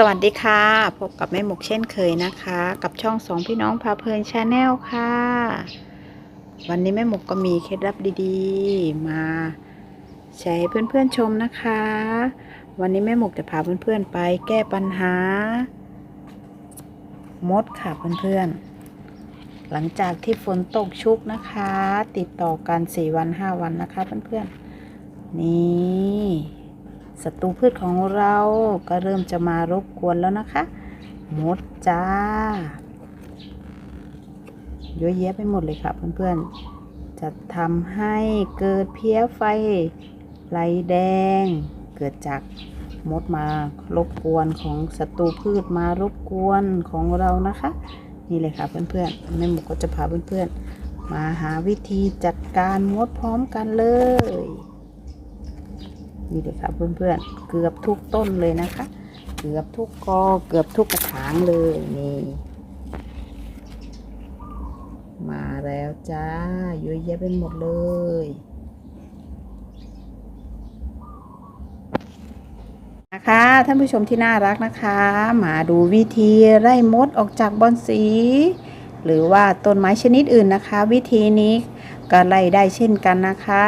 สวัสดีค่ะ พบกับแม่หมกเช่นเคยนะคะ กับช่องสองพี่น้องพาเพลินชาแนลค่ะ วันนี้แม่หมกก็มีเคล็ดลับดีๆ มาแชร์ให้เพื่อนๆชมนะคะ วันนี้แม่หมกจะพาเพื่อนๆไปแก้ปัญหา มดค่ะเพื่อนๆ หลังจากที่ฝนตกชุกนะคะ ติดต่อกัน4วัน5วันนะคะเพื่อนๆ นี่ ศัตรูพืชของเราก็เริ่มจะมารบกวนแล้วนะคะ มดจ้าเยอะแยะไปหมดเลยค่ะเพื่อนๆ จะทำให้เกิดเพี้ยไฟไหลแดง เกิดจากมดมารบกวนของศัตรูพืชมารบกวนของเรานะคะ นี่เลยค่ะเพื่อนๆแม่หมูก็จะพาเพื่อนๆ มาหาวิธีจัดการมดพร้อมกันเลย นี่เลยค่ะเพื่อนๆ เกือบทุกต้นเลยนะคะ เกือบทุกกอเกือบทุกกระถางเลยนี่ มาแล้วจ้าเยอะแยะไปหมดเลยนะคะท่านผู้ชมที่น่ารักนะคะ มาดูวิธีไล่มดออกจากบอนสี หรือว่าต้นไม้ชนิดอื่นนะคะ วิธีนี้ ก็ไล่ได้เช่นกันนะคะ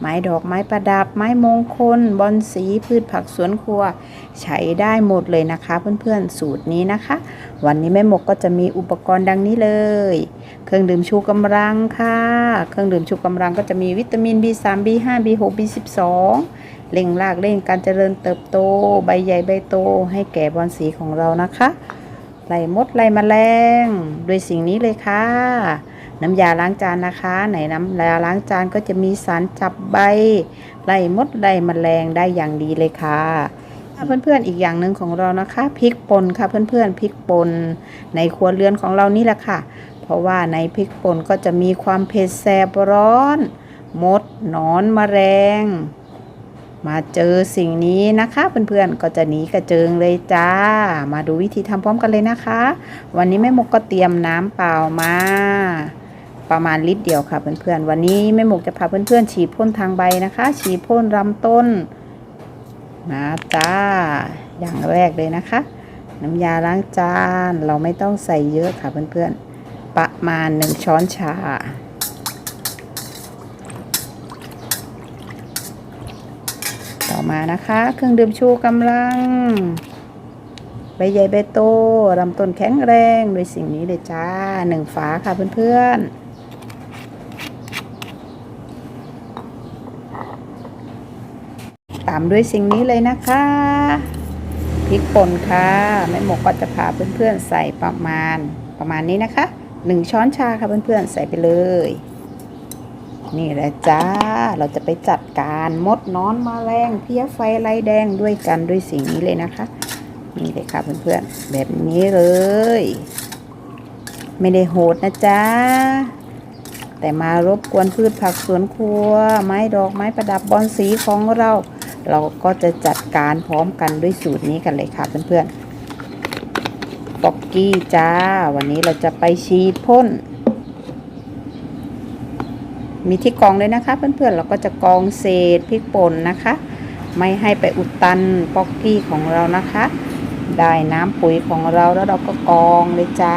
ไม้ดอกไม้ประดับ ไม้มงคล บอนสี พืชผักสวนครัว ใช้ได้หมดเลยนะคะ เพื่อนๆ สูตรนี้นะคะ วันนี้แม่หมกก็จะมีอุปกรณ์ดังนี้เลย เครื่องดื่มชูกำลังค่ะ เครื่องดื่มชูกำลังก็จะมีวิตามิน B3 B5 B6 B12 เร่งรากเร่งการเจริญเติบโต ใบใหญ่ใบโต ให้แก่บอนสีของเรานะคะไล่มดไล่แมลงด้วยสิ่งนี้เลยค่ะ น้ำยาล้างจานนะคะไหนน้ำยาล้างจานก็จะมีสารจับใบไล่มดไล่แมลงได้อย่างดีเลยค่ะเพื่อนๆอีกอย่างหนึ่งของเรานะคะพริกป่นค่ะเพื่อนๆพริกป่นในครัวเรือนของเรานี่แหละค่ะ เพราะว่าในพริกป่นก็จะมีความเผ็ดแสบร้อน มดหนอนแมลงมาเจอสิ่งนี้นะคะเพื่อนๆก็จะหนีกระเจิงเลยจ้า มาดูวิธีทำพร้อมกันเลยนะคะ วันนี้แม่มกก็เตรียมน้ำเปล่ามา ประมาณลิตรเดียวค่ะเพื่อนๆ วันนี้แม่หมกจะพาเพื่อนๆ ฉีดพ่นทางใบนะคะ ฉีดพ่นลำต้นนะจ้า อย่างแรกเลยนะคะ น้ำยาล้างจานเราไม่ต้องใส่เยอะค่ะเพื่อนๆ ประมาณหนึ่งช้อนชาต่อมานะคะ เครื่องดื่มชูกำลังใบใหญ่ใบโตลำต้นแข็งแรงด้วยสิ่งนี้เลยจ้าหนึ่งฝาค่ะเพื่อนๆ ตามด้วยสิ่งนี้เลยนะคะพริกป่นค่ะแม่หมกก็จะพาเพื่อนๆใส่ประมาณประมาณนี้นะคะหนึ่งช้อนชาค่ะเพื่อนๆใส่ไปเลย นี่แหละจ้าเราจะไปจัดการมดนอนมาแรงเพี้ยไฟไรแดงด้วยกันด้วยสิ่งนี้เลยนะคะ นี่เลยค่ะเพื่อนๆแบบนี้เลย ไม่ได้โหดนะจ๊ะแต่มารบกวนพืชผักสวนครัว ไม้ดอกไม้ประดับบอนสีของเรา เราก็จะจัดการพร้อมกันด้วยสูตรนี้กันเลยค่ะเพื่อนๆป๊อกกี้จ้า วันนี้เราจะไปฉีดพ่น มีที่กองเลยนะคะ เพื่อนๆเราก็จะกองเศษพริกป่นนะคะ ไม่ให้ไปอุดตันป๊อกกี้ของเรานะคะ ได้น้ำปุ๋ยของเราแล้วเราก็กองเลยจ้า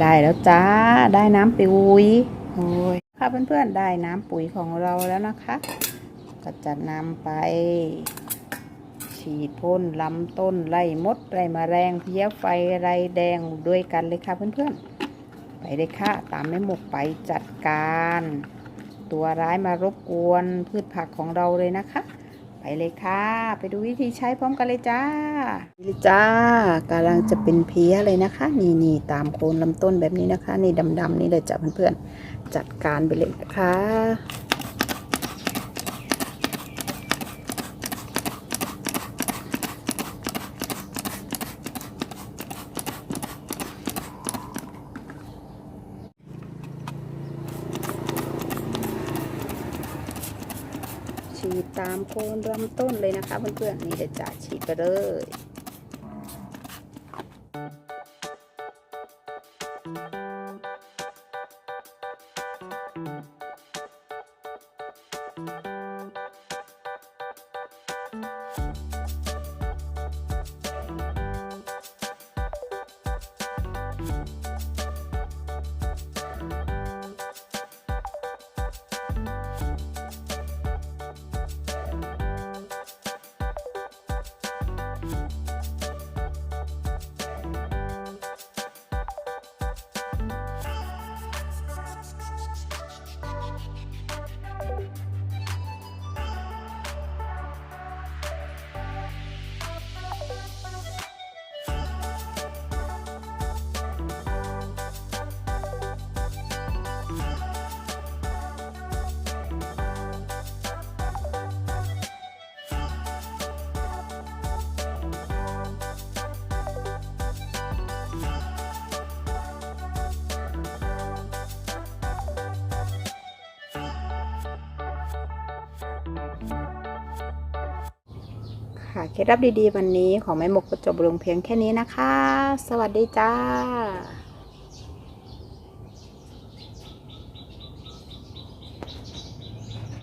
ได้แล้วจ้า ได้น้ำปุ๋ยโอ้ยค่ะเพื่อนๆ ได้น้ำปุ๋ยของเราแล้วนะคะ ก็จะนำไป ฉีดพ่นลำต้นไล่มดไล่แมลงเพี้ยไฟไรแดงด้วยกันเลยค่ะเพื่อนๆ ไปเลยค่ะ ตามแม่หมกไปจัดการ ตัวร้ายมารบกวนพืชผักของเราเลยนะคะ ไปเลยค่ะ ไปดูวิธีใช้พร้อมกันเลยจ้าเลยจ้ากำลังจะเป็นเพี้ยเลยนะคะ นี่นี่ตามโคนลำต้นแบบนี้นะคะ นี่ดำๆนี่เลยจ้ะเพื่อนๆจัดการไปเลยนะคะามโคนลำต้นเลยนะคะเพื่อนๆนี่เดี๋ยวจะฉีดไปเลย ค่ะเคล็ดลับดีๆ วันนี้ของแม่หมกก็จบลงเพียงแค่นี้นะคะ สวัสดีจ้า